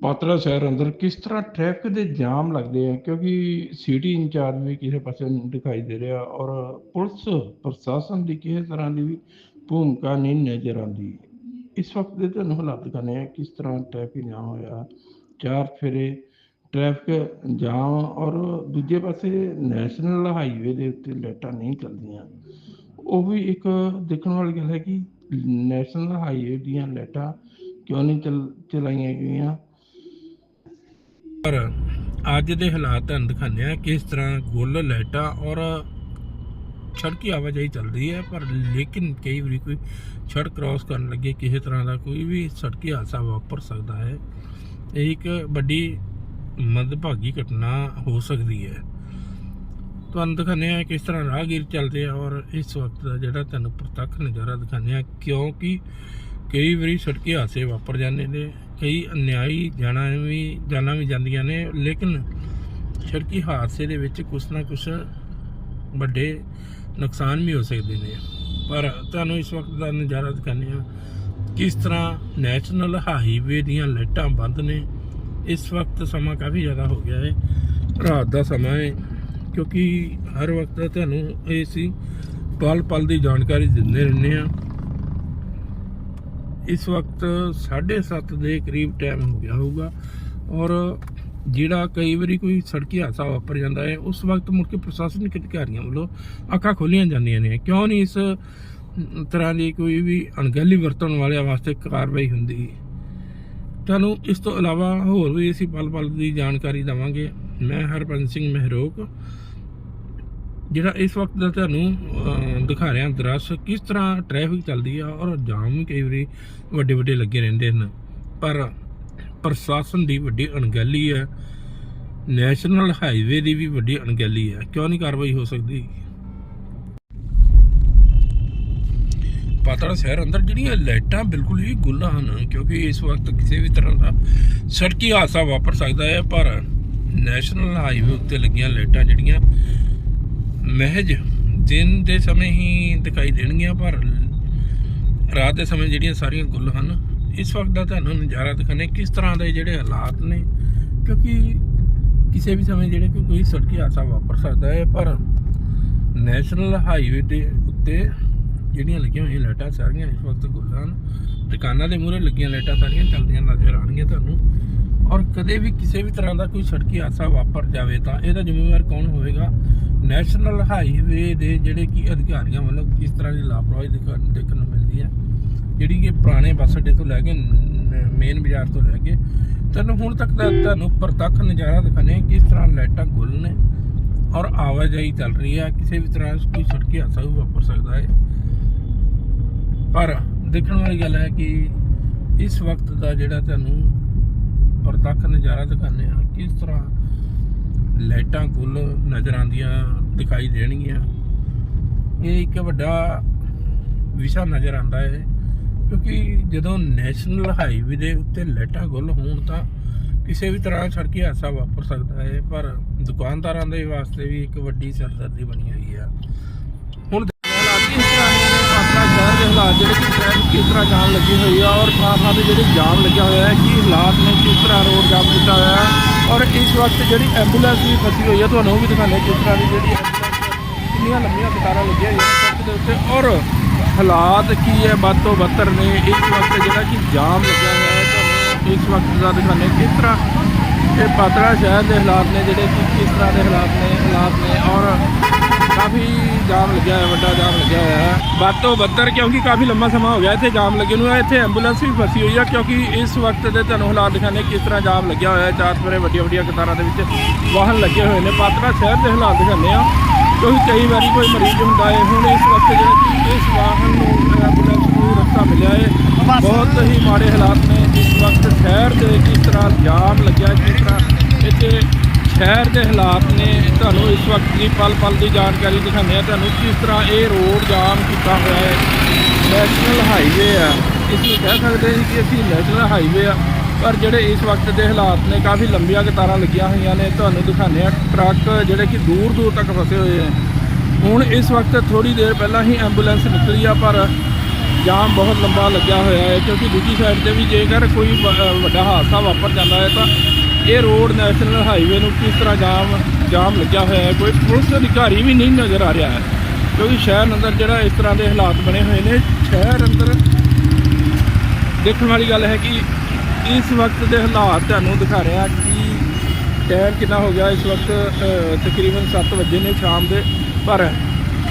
ਪਾਤੜਾ ਸ਼ਹਿਰ ਅੰਦਰ ਕਿਸ ਤਰ੍ਹਾਂ ਟ੍ਰੈਫਿਕ ਦੇ ਜਾਮ ਲੱਗਦੇ ਆ? ਕਿਉਂਕਿ ਸਿਟੀ ਇੰਚਾਰਜ ਵੀ ਕਿਸੇ ਪਾਸੇ ਦਿਖਾਈ ਦੇ ਰਿਹਾ ਔਰ ਪੁਲਿਸ ਪ੍ਰਸ਼ਾਸਨ ਦੀ ਕਿਸੇ ਤਰ੍ਹਾਂ ਦੀ ਵੀ ਭੂਮਿਕਾ ਨਹੀਂ ਨਜ਼ਰ ਆਉਂਦੀ। ਇਸ ਵਕਤ ਦੇ ਤੁਹਾਨੂੰ ਹਾਲਾਤ ਦਿਖਾਉਂਦੇ ਆ ਕਿਸ ਤਰ੍ਹਾਂ ਟ੍ਰੈਫਿਕ ਜਾਮ ਹੋਇਆ। ਚਾਰ ਫੇਰੇ ਟ੍ਰੈਫਿਕ ਜਾਮ ਔਰ ਦੂਜੇ ਪਾਸੇ ਨੈਸ਼ਨਲ ਹਾਈਵੇ ਦੇ ਉੱਤੇ ਲਾਈਟਾਂ ਨਹੀਂ ਚੱਲਦੀਆਂ। ਉਹ ਵੀ ਇੱਕ ਦੇਖਣ ਵਾਲੀ ਗੱਲ ਹੈ ਕਿ ਨੈਸ਼ਨਲ ਹਾਈਵੇ ਦੀਆਂ ਲਾਈਟਾਂ ਕਿਉਂ ਨਹੀਂ ਚੱਲ ਚਲਾਈਆਂ ਗਈਆਂ? ਪਰ ਅੱਜ ਦੇ ਹਾਲਾਤ ਤੁਹਾਨੂੰ ਦਿਖਾਉਂਦੇ ਆ ਕਿਸ ਤਰ੍ਹਾਂ ਗੁੱਲ, ਲਾਈਟਾਂ ਔਰ ਸੜਕੀ ਆਵਾਜਾਈ ਚੱਲਦੀ ਹੈ, ਪਰ ਲੇਕਿਨ ਕਈ ਵਾਰੀ ਕੋਈ ਸੜਕ ਕ੍ਰਾਸ ਕਰਨ ਲੱਗੇ ਕਿਸੇ ਤਰ੍ਹਾਂ ਦਾ ਕੋਈ ਵੀ ਸੜਕੀ ਹਾਦਸਾ ਵਾਪਰ ਸਕਦਾ ਹੈ। ਇਹ ਇੱਕ ਵੱਡੀ ਮੰਦਭਾਗੀ ਘਟਨਾ ਹੋ ਸਕਦੀ ਹੈ। ਤੁਹਾਨੂੰ ਦਿਖਾਉਂਦੇ ਆ ਕਿਸ ਤਰ੍ਹਾਂ ਰਾਹਗੀਰ ਚੱਲਦੇ ਆ ਔਰ ਇਸ ਵਕਤ ਦਾ ਜਿਹੜਾ ਤੁਹਾਨੂੰ ਪ੍ਰਤੱਖ ਨਜ਼ਾਰਾ ਦਿਖਾਉਂਦੇ ਆ ਕਿਉਂਕਿ ਕਈ ਵਾਰੀ ਸੜਕੀ ਹਾਦਸੇ ਵਾਪਰ ਜਾਂਦੇ ਨੇ, ਕਈ ਅਨਿਆਈ ਜਾਨਾਂ ਵੀ ਜਾਨਾਂ ਵੀ ਜਾਂਦੀਆਂ ਨੇ, ਲੇਕਿਨ ਸੜਕੀ ਹਾਦਸੇ ਦੇ ਵਿੱਚ ਕੁਛ ਨਾ ਕੁਛ ਵੱਡੇ ਨੁਕਸਾਨ ਵੀ ਹੋ ਸਕਦੇ ਨੇ। ਪਰ ਤੁਹਾਨੂੰ ਇਸ ਵਕਤ ਦਾ ਨਜ਼ਾਰਾ ਦਿਖਾਉਂਦੇ ਆ ਕਿਸ ਤਰ੍ਹਾਂ ਨੈਸ਼ਨਲ ਹਾਈਵੇ ਦੀਆਂ ਲਾਈਟਾਂ ਬੰਦ ਨੇ। ਇਸ ਵਕਤ ਸਮਾਂ ਕਾਫੀ ਜ਼ਿਆਦਾ ਹੋ ਗਿਆ ਹੈ। ਰਾਤ ਦਾ ਸਮਾਂ ਹੈ, ਕਿਉਂਕਿ ਹਰ ਵਕਤ ਤੁਹਾਨੂੰ ਇਹ ਸੀ ਪਲ ਪਲ ਦੀ ਜਾਣਕਾਰੀ ਦਿੰਦੇ ਰਹਿੰਦੇ ਆ ਇਸ ਵਕਤ 7:30 ਦੇ ਕਰੀਬ ਟਾਈਮ ਹੋ ਗਿਆ ਹੋਊਗਾ ਔਰ ਜਿਹੜਾ ਕਈ ਵਾਰੀ ਕੋਈ ਸੜਕੀ ਹਾਦਸਾ ਵਾਪਰ ਜਾਂਦਾ ਹੈ, ਉਸ ਵਕਤ ਮੁੜ ਕੇ ਪ੍ਰਸ਼ਾਸਨਿਕ ਅਧਿਕਾਰੀਆਂ ਵੱਲੋਂ ਅੱਖਾਂ ਖੋਲੀਆਂ ਜਾਂਦੀਆਂ ਨੇ। ਕਿਉਂ ਨਹੀਂ ਇਸ ਤਰ੍ਹਾਂ ਦੀ ਕੋਈ ਵੀ ਅਣਗਹਿਲੀ ਵਰਤਣ ਵਾਲਿਆਂ ਵਾਸਤੇ ਕਾਰਵਾਈ ਹੁੰਦੀ? ਤੁਹਾਨੂੰ ਇਸ ਤੋਂ ਇਲਾਵਾ ਹੋਰ ਵੀ ਅਸੀਂ ਪਲ ਪਲ ਦੀ ਜਾਣਕਾਰੀ ਦਵਾਂਗੇ। ਮੈਂ ਹਰਪੰਜ ਸਿੰਘ ਮਹਿਰੋਕ, ਜਿਹੜਾ ਇਸ ਵਕਤ ਦਾ ਤੁਹਾਨੂੰ ਅਹ, ਦਿਖਾ ਰਿਹਾ ਦਰਸ ਕਿਸ ਤਰ੍ਹਾਂ ਟ੍ਰੈਫਿਕ ਚੱਲਦੀ ਆ ਔਰ ਜਾਮ ਵੀ ਕਈ ਵਾਰੀ ਵੱਡੇ ਵੱਡੇ ਲੱਗੇ ਰਹਿੰਦੇ ਹਨ। ਪਰ ਪ੍ਰਸ਼ਾਸਨ ਦੀ ਵੱਡੀ ਅਣਗਹਿਲੀ ਹੈ। ਨੈਸ਼ਨਲ ਹਾਈਵੇ ਦੀ ਵੀ ਵੱਡੀ ਅਣਗਹਿਲੀ ਹੈ। ਕਿਉਂ ਨਹੀਂ ਕਾਰਵਾਈ ਹੋ ਸਕਦੀ? ਪਾਤੜਾ ਸ਼ਹਿਰ ਅੰਦਰ ਜਿਹੜੀਆਂ ਲਾਈਟਾਂ ਬਿਲਕੁਲ ਹੀ ਗੁੱਲਾਂ ਹਨ ਕਿਉਂਕਿ ਇਸ ਵਕਤ ਕਿਸੇ ਵੀ ਤਰ੍ਹਾਂ ਦਾ ਸੜਕੀ ਹਾਦਸਾ ਵਾਪਰ ਸਕਦਾ ਹੈ ਪਰ ਨੈਸ਼ਨਲ ਹਾਈਵੇ ਉੱਤੇ ਲੱਗੀਆਂ ਲਾਈਟਾਂ ਜਿਹੜੀਆਂ ਮਹਿਜ ਦਿਨ ਦੇ ਸਮੇਂ ਹੀ ਦਿਖਾਈ ਦੇਣਗੀਆਂ, ਪਰ ਰਾਤ ਦੇ ਸਮੇਂ ਜਿਹੜੀਆਂ ਸਾਰੀਆਂ ਗੁੱਲ ਹਨ, ਇਸ ਵਕਤ ਦਾ ਤੁਹਾਨੂੰ ਨਜ਼ਾਰਾ ਦਿਖਾਣੇ ਕਿਸ ਤਰ੍ਹਾਂ ਦੇ ਜਿਹੜੇ ਹਾਲਾਤ ਨੇ, ਕਿਉਂਕਿ ਕਿਸੇ ਵੀ ਸਮੇਂ ਜਿਹੜੇ ਕਿ ਕੋਈ ਸੜਕੀ ਹਾਦਸਾ ਵਾਪਰ ਸਕਦਾ ਹੈ, ਪਰ ਨੈਸ਼ਨਲ ਹਾਈਵੇ ਦੇ ਉੱਤੇ ਜਿਹੜੀਆਂ ਲੱਗੀਆਂ ਹੋਈਆਂ ਲਾਈਟਾਂ, ਸਾਰੀਆਂ ਇਸ ਵਕਤ ਗੁੱਲਾਂ ਹਨ। ਦੁਕਾਨਾਂ ਦੇ ਮੂਹਰੇ ਲੱਗੀਆਂ ਲਾਈਟਾਂ ਸਾਰੀਆਂ ਚੱਲਦੀਆਂ ਨਜ਼ਰ ਆਉਣਗੀਆਂ ਤੁਹਾਨੂੰ। ਔਰ ਕਦੇ ਵੀ ਕਿਸੇ ਵੀ ਤਰ੍ਹਾਂ ਦਾ ਕੋਈ ਸੜਕੀ ਹਾਦਸਾ ਵਾਪਰ ਜਾਵੇ ਤਾਂ ਇਹਦਾ ਜ਼ਿੰਮੇਵਾਰ ਕੌਣ ਹੋਵੇਗਾ? ਨੈਸ਼ਨਲ ਹਾਈਵੇ ਦੇ ਜਿਹੜੇ ਕਿ ਅਧਿਕਾਰੀਆਂ ਵੱਲੋਂ ਕਿਸ ਤਰ੍ਹਾਂ ਦੀ ਲਾਪਰਵਾਹੀ ਦਿਖਾ- ਦੇਖਣ ਨੂੰ ਮਿਲਦੀ ਹੈ, ਜਿਹੜੀ ਕਿ ਪੁਰਾਣੇ ਬੱਸ ਅੱਡੇ ਤੋਂ ਲੈ ਕੇ ਮੇਨ ਬਾਜ਼ਾਰ ਤੋਂ ਲੈ ਕੇ ਤੁਹਾਨੂੰ ਹੁਣ ਤੱਕ ਦਾ ਤੁਹਾਨੂੰ ਪ੍ਰਤੱਖ ਨਜ਼ਾਰਾ ਦਿਖਾਣੇ ਕਿਸ ਤਰ੍ਹਾਂ ਲਾਈਟਾਂ ਗੁੱਲ ਨੇ ਔਰ ਆਵਾਜਾਈ ਚੱਲ ਰਹੀ ਹੈ, ਕਿਸੇ ਵੀ ਤਰ੍ਹਾਂ ਕੋਈ ਸੜਕੀ ਹਾਦਸਾ ਵੀ ਵਾਪਰ ਸਕਦਾ ਹੈ। ਪਰ ਦੇਖਣ ਵਾਲੀ ਗੱਲ ਹੈ ਕਿ ਇਸ ਵਕਤ ਦਾ ਜਿਹੜਾ ਤੁਹਾਨੂੰ ਪ੍ਰਤੱਖ ਨਜ਼ਾਰਾ ਦਿਖਾਉਂਦੇ ਆ ਕਿਸ ਤਰ੍ਹਾਂ ਲਾਈਟਾਂ ਗੁੱਲ ਨਜ਼ਰ ਆਉਂਦੀਆਂ, ਦਿਖਾਈ ਦੇਣਗੀਆਂ। ਇਹ ਇੱਕ ਵੱਡਾ ਵਿਸ਼ਾ ਨਜ਼ਰ ਆਉਂਦਾ ਹੈ, ਕਿਉਂਕਿ ਜਦੋਂ ਨੈਸ਼ਨਲ ਹਾਈਵੇ ਦੇ ਉੱਤੇ ਲਾਈਟਾਂ ਗੁੱਲ ਹੋਣ ਤਾਂ ਕਿਸੇ ਵੀ ਤਰ੍ਹਾਂ ਸੜਕੀ ਹਾਦਸਾ ਵਾਪਰ ਸਕਦਾ ਹੈ, ਪਰ ਦੁਕਾਨਦਾਰਾਂ ਦੇ ਵਾਸਤੇ ਵੀ ਇੱਕ ਵੱਡੀ ਸਰਦਰਦੀ ਬਣੀ ਹੋਈ ਆ। ਹੁਣ ਹਾਲਾਤ ਕਿਸ ਤਰ੍ਹਾਂ ਆਪਣਾ ਸ਼ਹਿਰ ਦੇ ਹਾਲਾਤ ਜਿਹੜੇ ਕਿ ਟ੍ਰੈਫਿਕ ਕਿਸ ਤਰ੍ਹਾਂ ਜਾਮ ਲੱਗੀ ਹੋਈ ਆ ਔਰ ਥਾਂ ਥਾਂ ਤੇ ਜਿਹੜੇ ਜਾਮ ਲੱਗਿਆ ਹੋਇਆ ਹੈ, ਕੀ ਹਾਲਾਤ ਨੇ, ਕਿਸ ਤਰ੍ਹਾਂ ਰੋਡ ਜਾਮ ਇਸ ਵਕਤ ਜਿਹੜੀ ਐਂਬੂਲੈਂਸ ਵੀ ਫਸੀ ਹੋਈ ਹੈ ਤੁਹਾਨੂੰ ਉਹ ਵੀ ਦਿਖਾਣੇ ਕਿਸ ਤਰ੍ਹਾਂ ਦੀ ਜਿਹੜੀ ਐਂਬੂਲੈਂਸ ਕਿੰਨੀਆਂ ਲੰਮੀਆਂ ਕਤਾਰਾਂ ਲੱਗੀਆਂ ਹੋਈਆਂ ਸੜਕ ਦੇ ਉੱਤੇ। ਔਰ ਹਾਲਾਤ ਕੀ ਹੈ? ਵੱਧ ਤੋਂ ਬੱਤਰ ਨੇ ਇਸ ਵਕਤ ਜਿਹੜਾ ਕਿ ਜਾਮ ਲੱਗਿਆ ਹੋਇਆ ਇਸ ਵਕਤ ਦਾ ਦਿਖਾਣੇ ਕਿਸ ਤਰ੍ਹਾਂ ਇਹ ਪਾਤੜਾ ਸ਼ਹਿਰ ਦੇ ਹਾਲਾਤ ਨੇ ਜਿਹੜੇ ਕਿ ਕਿਸ ਤਰ੍ਹਾਂ ਦੇ ਹਾਲਾਤ ਨੇ ਹਾਲਾਤ ਨੇ ਔਰ ਕਾਫੀ ਜਾਮ ਲੱਗਿਆ ਹੋਇਆ, ਵੱਡਾ ਜਾਮ ਲੱਗਿਆ ਹੋਇਆ ਹੈ। ਵੱਧ ਤੋਂ ਬੱਤਰ ਕਿਉਂਕਿ ਕਾਫੀ ਲੰਮਾ ਸਮਾਂ ਹੋ ਗਿਆ ਇੱਥੇ ਜਾਮ ਲੱਗੇ ਨੂੰ, ਇੱਥੇ ਐਂਬੂਲੈਂਸ ਵੀ ਫਸੀ ਹੋਈ ਆ ਕਿਉਂਕਿ ਇਸ ਵਕਤ ਦੇ ਤੁਹਾਨੂੰ ਹਾਲਾਤ ਦਿਖਾਣੇ ਕਿਸ ਤਰ੍ਹਾਂ ਜਾਮ ਲੱਗਿਆ ਹੋਇਆ ਹੈ। ਚਾਰ ਸਵੇਰੇ ਵੱਡੀਆਂ ਵੱਡੀਆਂ ਕਤਾਰਾਂ ਦੇ ਵਿੱਚ ਵਾਹਨ ਲੱਗੇ ਹੋਏ ਨੇ। ਪਾਤੜਾ ਸ਼ਹਿਰ ਦੇ ਹਾਲਾਤ ਦਿਖਾਉਂਦੇ ਆ ਕਿਉਂਕਿ ਕਈ ਵਾਰੀ ਕੋਈ ਮਰੀਜ਼ ਹੁੰਦਾ ਹੈ। ਹੁਣ ਇਸ ਵਕਤ ਜਿਹੜਾ ਕਿ ਇਸ ਵਾਹਨ ਨੂੰ ਮਿਲਿਆ ਹੈ ਬਹੁਤ ਹੀ ਮਾੜੇ ਹਾਲਾਤ ਨੇ। ਇਸ ਵਕਤ ਸ਼ਹਿਰ ਦੇ ਕਿਸ ਤਰ੍ਹਾਂ ਜਾਮ ਲੱਗਿਆ, ਕਿਸ ਤਰ੍ਹਾਂ ਇੱਥੇ ਸ਼ਹਿਰ ਦੇ ਹਾਲਾਤ ਨੇ, ਤੁਹਾਨੂੰ ਇਸ ਵਕਤ ਦੀ ਪਲ ਪਲ ਦੀ ਜਾਣਕਾਰੀ ਦਿਖਾਉਂਦੇ ਆ ਤੁਹਾਨੂੰ ਕਿਸ ਤਰ੍ਹਾਂ ਇਹ ਰੋਡ ਜਾਮ ਕੀਤਾ ਹੋਇਆ ਹੈ ਨੈਸ਼ਨਲ ਹਾਈਵੇ ਆ। ਇਸ ਨੂੰ ਕਹਿ ਸਕਦੇ ਹਾਂ ਕਿ ਅਸੀਂ ਨੈਸ਼ਨਲ ਹਾਈਵੇ ਆ। ਪਰ ਜਿਹੜੇ ਇਸ ਵਕਤ ਦੇ ਹਾਲਾਤ ਨੇ, ਕਾਫੀ ਲੰਬੀਆਂ ਕਤਾਰਾਂ ਲੱਗੀਆਂ ਹੋਈਆਂ ਨੇ। ਤੁਹਾਨੂੰ ਦਿਖਾਉਂਦੇ ਆ ਟਰੱਕ ਜਿਹੜੇ ਕਿ ਦੂਰ ਦੂਰ ਤੱਕ ਫਸੇ ਹੋਏ ਆ ਹੁਣ ਇਸ ਵਕਤ ਥੋੜੀ ਦੇਰ ਪਹਿਲਾਂ ਹੀ ਐਂਬੂਲੈਂਸ ਨਿਕਲੀ ਆ, ਪਰ ਜਾਮ ਬਹੁਤ ਲੰਬਾ ਲੱਗਿਆ ਹੋਇਆ ਹੈ, ਕਿਉਂਕਿ ਦੂਜੀ ਸਾਈਡ ਤੇ ਵੀ ਜੇਕਰ ਕੋਈ ਵ- ਵੱਡਾ ਹਾਦਸਾ ਵਾਪਰ ਜਾਂਦਾ ਹੈ, ਤਾਂ ਇਹ ਰੋਡ ਨੈਸ਼ਨਲ ਹਾਈਵੇ ਨੂੰ ਕਿਸ ਤਰ੍ਹਾਂ ਜਾਮ ਜਾਮ ਲੱਗਿਆ ਹੋਇਆ ਹੈ, ਕੋਈ ਪੁਲਿਸ ਅਧਿਕਾਰੀ ਵੀ ਨਹੀਂ ਨਜ਼ਰ ਆ ਰਿਹਾ ਹੈ, ਕਿਉਂਕਿ ਸ਼ਹਿਰ ਅੰਦਰ ਜਿਹੜਾ ਇਸ ਤਰ੍ਹਾਂ ਦੇ ਹਾਲਾਤ ਬਣੇ ਹੋਏ ਨੇ, ਸ਼ਹਿਰ ਅੰਦਰ ਦੇਖਣ ਵਾਲੀ ਗੱਲ ਹੈ ਕਿ ਇਸ ਵਕਤ ਦੇ ਹਾਲਾਤ ਤੁਹਾਨੂੰ ਦਿਖਾ ਰਿਹਾ ਕਿ ਟਾਈਮ ਕਿੰਨਾ ਹੋ ਗਿਆ, ਇਸ ਵਕਤ ਤਕਰੀਬਨ 7 ਵਜੇ ਨੇ ਸ਼ਾਮ ਦੇ, ਪਰ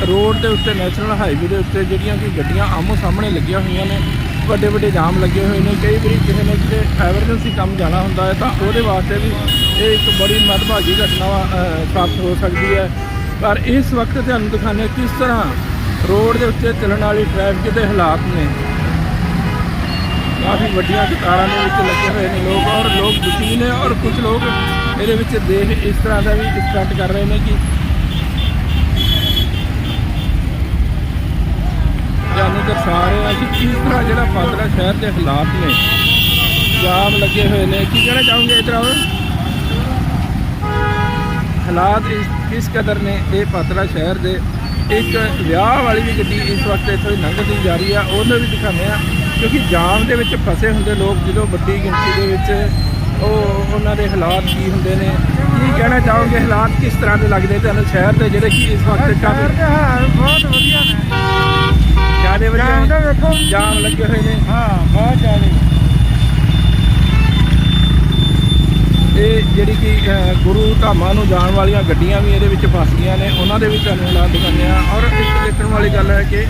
ਰੋਡ ਦੇ ਉੱਤੇ ਨੈਸ਼ਨਲ ਹਾਈਵੇ ਦੇ ਉੱਤੇ ਜਿਹੜੀਆਂ ਕਿ ਗੱਡੀਆਂ ਆਮੋ ਸਾਹਮਣੇ ਲੱਗੀਆਂ ਹੋਈਆਂ ਨੇ ਵੱਡੇ ਵੱਡੇ ਜਾਮ ਲੱਗੇ ਹੋਏ ਨੇ। ਕਈ ਵਾਰੀ ਕਿਸੇ ਨੇ ਕਿਤੇ ਐਮਰਜੈਂਸੀ ਕੰਮ ਜਾਣਾ ਹੁੰਦਾ ਹੈ ਤਾਂ ਉਹਦੇ ਵਾਸਤੇ ਵੀ ਇਹ ਇੱਕ ਬੜੀ ਮਦਭਾਗੀ ਘਟਨਾ ਅ, ਸਾਬਤ ਹੋ ਸਕਦੀ ਹੈ। ਪਰ ਇਸ ਵਕਤ ਤੁਹਾਨੂੰ ਦਿਖਾਉਂਦੇ ਹਾਂ ਕਿਸ ਤਰ੍ਹਾਂ ਰੋਡ ਦੇ ਉੱਤੇ ਚੱਲਣ ਵਾਲੀ ਟ੍ਰੈਫਿਕ ਦੇ ਹਾਲਾਤ ਨੇ। ਕਾਫੀ ਵੱਡੀਆਂ ਕਤਾਰਾਂ ਦੇ ਵਿੱਚ ਲੱਗੇ ਹੋਏ ਨੇ ਲੋਕ ਔਰ ਲੋਕ ਦੁਖੀ ਨੇ ਔਰ ਕੁਝ ਲੋਕ ਇਹਦੇ ਵਿੱਚ ਦੇਖ ਇਸ ਤਰ੍ਹਾਂ ਦਾ ਵੀ ਸਟਾਰਟ ਕਰ ਰਹੇ ਨੇ ਕਿ ਜਾਨੂੰ ਦਰਸਾ ਰਹੇ ਆ ਕਿ ਕਿਸ ਤਰ੍ਹਾਂ ਜਿਹੜਾ ਪਾਤੜਾ ਸ਼ਹਿਰ ਦੇ ਹਾਲਾਤ ਨੇ, ਜਾਮ ਲੱਗੇ ਹੋਏ ਨੇ। ਕੀ ਕਹਿਣਾ ਚਾਹੋਗੇ ਇਧਰ ਆਓ ਹਾਲਾਤ ਇਸ ਕਿਸ ਕਦਰ ਨੇ ਇਹ ਪਾਤੜਾ ਸ਼ਹਿਰ ਦੇ ਇੱਕ ਵਿਆਹ ਵਾਲੀ ਵੀ ਗੱਡੀ ਇਸ ਵਕਤ ਇੱਥੋਂ ਦੀ ਲੰਘਦੀ ਜਾ ਰਹੀ ਆ। ਉਹਨੂੰ ਵੀ ਦਿਖਾਉਂਦੇ ਆ, ਕਿਉਂਕਿ ਜਾਮ ਦੇ ਵਿੱਚ ਫਸੇ ਹੁੰਦੇ ਲੋਕ ਜਦੋਂ ਵੱਡੀ ਗਿਣਤੀ ਦੇ ਵਿੱਚ ਉਹ, ਉਹਨਾਂ ਦੇ ਹਾਲਾਤ ਕੀ ਹੁੰਦੇ ਨੇ। ਕੀ ਕਹਿਣਾ ਚਾਹੋਗੇ? ਹਾਲਾਤ ਕਿਸ ਤਰ੍ਹਾਂ ਦੇ ਲੱਗਦੇ ਤੁਹਾਨੂੰ ਸ਼ਹਿਰ ਦੇ ਜਿਹੜੇ ਕਿ ਇਸ ਵਕਤ ਕਾਫੀ ਬਹੁਤ ਵਧੀਆ ਨੇ। ਜਾਮ ਦਾ ਵੇਖੋ ਜਾਮ ਲੱਗੇ ਹੋਏ ਨੇ। ਹਾਂ ਬਹੁਤ ਜ਼ਿਆਦਾ। ਇਹ ਜਿਹੜੀ ਕਿ ਗੁਰੂ ਧਾਮਾਂ ਨੂੰ ਜਾਣ ਵਾਲੀਆਂ ਗੱਡੀਆਂ ਵੀ ਇਹਦੇ ਵਿੱਚ ਫਸ ਗਈਆਂ ਨੇ। ਉਹਨਾਂ ਦੇ ਵੀ ਤੁਹਾਨੂੰ ਹਾਲਾਤ ਦਿਖਾਉਂਦੇ ਆ ਔਰ ਇੱਕ ਦੇਖਣ ਵਾਲੀ ਗੱਲ ਹੈ ਕਿ